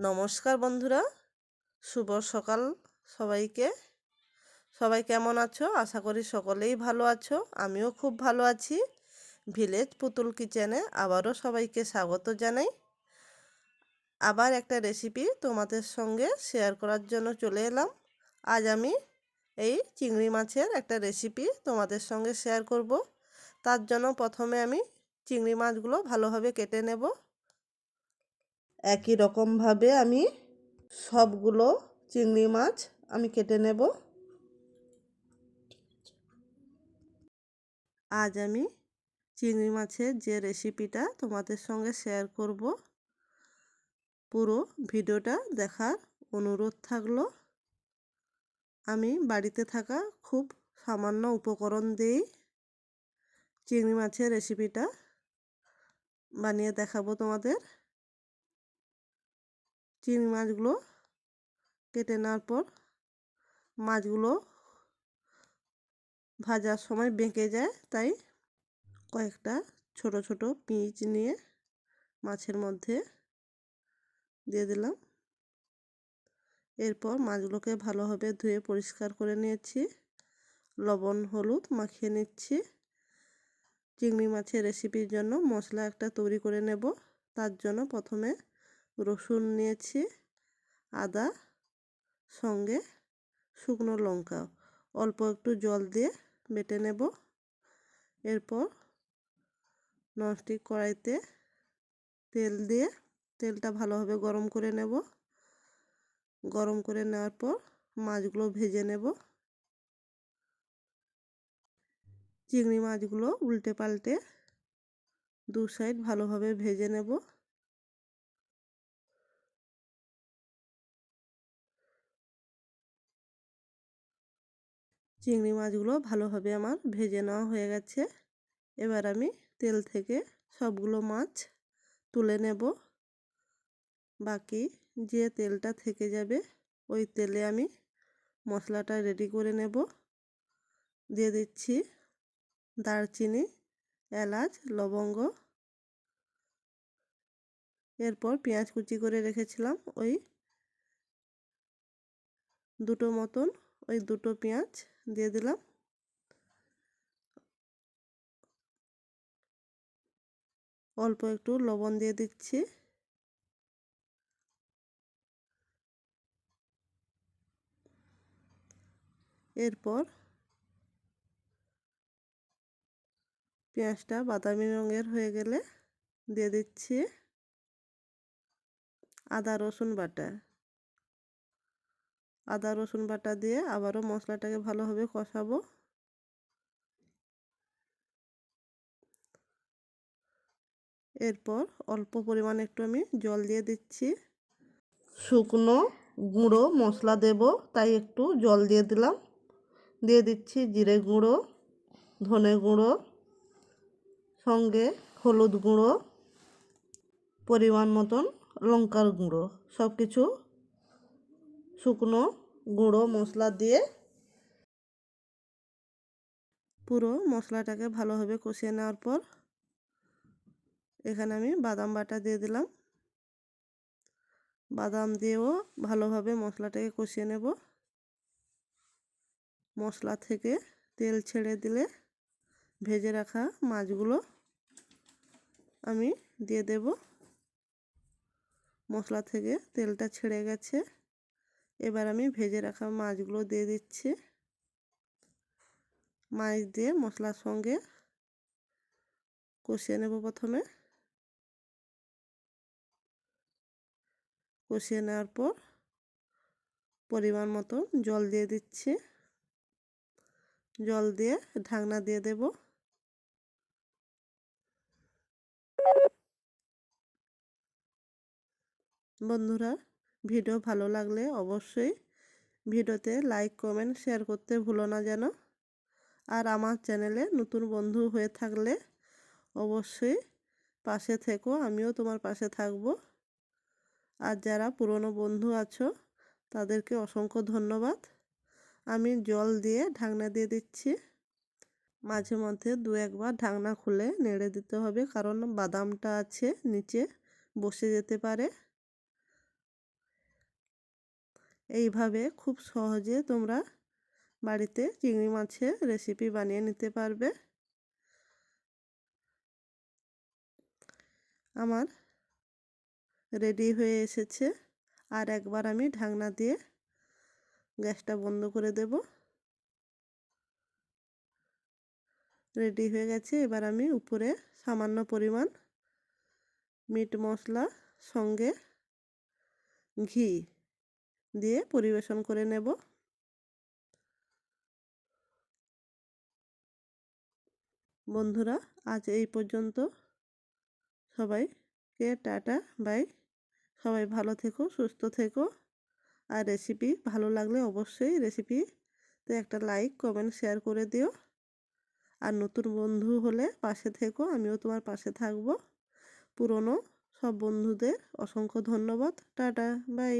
নমস্কার বন্ধুরা। শুভ সকাল সবাইকে। সবাই কেমন আছো? আশা করি সকলেই ভালো আছো। আমিও খুব ভালো আছি। ভিলেজ পুতুল কিচেনে আবারও সবাইকে স্বাগত জানাই। আবার একটা রেসিপি তোমাদের সঙ্গে শেয়ার করার জন্য চলে এলাম। আজ আমি এই চিংড়ি মাছের একটা রেসিপি তোমাদের সঙ্গে শেয়ার করব। তার জন্য প্রথমে আমি চিংড়ি মাছগুলো ভালোভাবে কেটে নেব। একই রকমভাবে আমি সবগুলো চিংড়ি মাছ আমি কেটে নেব। আজ আমি চিংড়ি মাছের যে রেসিপিটা তোমাদের সঙ্গে শেয়ার করব, পুরো ভিডিওটা দেখার অনুরোধ থাকল। আমি বাড়িতে থাকা খুব সামান্য উপকরণ দিয়েই চিংড়ি মাছের রেসিপিটা বানিয়ে দেখাবো তোমাদের। চিংড়ি মাছগুলো কেটে নেওয়ার পর মাছগুলো ভাজার সময় বেঁকে যায়। তাই কয়েকটা ছোট ছোট পিঁচ নিয়ে মাছের মধ্যে দিয়ে দিলাম। এরপর মাছগুলোকে ভালোভাবে ধুয়ে পরিষ্কার করে নিয়েছি। লবণ, হলুদ মাখিয়ে নিচ্ছি। চিংড়ি মাছের রেসিপির জন্য মশলা একটা তৈরি করে নেব। তার জন্য প্রথমে রসুন নিয়েছি, আদা, সঙ্গে শুকনো লঙ্কা। অল্প একটু জল দিয়ে বেটে নেব। এরপর ননস্টিক কড়াইতে তেল দিয়ে তেলটা ভালোভাবে গরম করে নেব। গরম করে নেওয়ার পর মাছগুলো ভেজে নেব। চিংড়ি মাছগুলো উল্টে পাল্টে দু সাইড ভালোভাবে ভেজে নেব। চিংড়ি মাছগুলো ভালোভাবে আমার ভেজে নেওয়া হয়ে গেছে। এবার আমি তেল থেকে সবগুলো মাছ তুলে নেব। বাকি যে তেলটা থেকে যাবে, ওই তেলে আমি মশলাটা রেডি করে নেব। দিয়ে দিচ্ছি দারচিনি, এলাচ, লবঙ্গ। এরপর পেঁয়াজ কুচি করে রেখেছিলাম। ওই দুটো মতন, ওই দুটো পেঁয়াজ দিয়ে দিলাম। অল্প একটু লবণ দিয়ে দিচ্ছি। এরপর পেঁয়াজটা বাদামি রঙের হয়ে গেলে দিয়ে দিচ্ছি আদা রসুন বাটা। আদা, রসুন বাটা দিয়ে আবারও মশলাটাকে ভালোভাবে কষাবো। এরপর অল্প পরিমাণ একটু আমি জল দিয়ে দিচ্ছি। শুকনো, গুঁড়ো মশলা দেব, তাই একটু জল দিয়ে দিলাম। দিয়ে দিচ্ছি জিরে গুঁড়ো, ধনে গুঁড়ো, সঙ্গে হলুদ গুঁড়ো, পরিমাণ মতন লঙ্কার গুঁড়ো সব কিছু শুকনো গুঁড়ো মশলা দিয়ে পুরো মশলাটাকে ভালোভাবে কষিয়ে নেওয়ার পর এখানে আমি বাদাম বাটা দিয়ে দিলাম। বাদাম দিয়েও ভালোভাবে মশলাটাকে কষিয়ে নেব। মশলা থেকে তেল ছেড়ে দিলে ভেজে রাখা মাছগুলো আমি দিয়ে দেব। মশলা থেকে তেলটা ছেড়ে গেছে। এবার আমি ভেজে রাখা মাছগুলো দিয়ে দিচ্ছি। মাছ দিয়ে মশলার সঙ্গে কষিয়ে নেব প্রথমে। কষিয়ে নেওয়ার পর পরিমাণ মতো জল দিয়ে দিচ্ছি। জল দিয়ে ঢাকনা দিয়ে দেব। বন্ধুরা ভিডিও ভালো লাগলে অবশ্যই ভিডিওতে লাইক, কমেন্ট, শেয়ার করতে ভুলো না যেন। আর আমার চ্যানেলে নতুন বন্ধু হয়ে থাকলে অবশ্যই পাশে থেকো, আমিও তোমার পাশে থাকব। আর যারা পুরনো বন্ধু আছো, তাদেরকে অসংখ্য ধন্যবাদ। আমি জল দিয়ে ঢাকনা দিয়ে দিচ্ছি। মাঝে মধ্যে দু একবার ঢাকনা খুলে নেড়ে দিতে হবে, কারণ বাদামটা আছে নিচে, বসে যেতে পারে। এইভাবে খুব সহজে তোমরা বাড়িতে চিংড়ি মাছের রেসিপি বানিয়ে নিতে পারবে। আমার রেডি হয়ে এসেছে। আর একবার আমি ঢাকনা দিয়ে গ্যাসটা বন্ধ করে দেব। রেডি হয়ে গেছে। এবার আমি উপরে সামান্য পরিমাণ মিট মশলা, সঙ্গে ঘি। দিয়ে পরিবেশন করে নেব। বন্ধুরা, আজ এই পর্যন্ত। সবাইকে টাটা, বাই। সবাই ভালো থেকো, সুস্থ থেকো। আর রেসিপি ভালো লাগলে অবশ্যই রেসিপিতে একটা লাইক, কমেন্ট, শেয়ার করে দিও। আর নতুন বন্ধু হলে পাশে থেকো, আমিও তোমার পাশে থাকব। পুরনো সব বন্ধুদের অসংখ্য ধন্যবাদ। Tata, bye.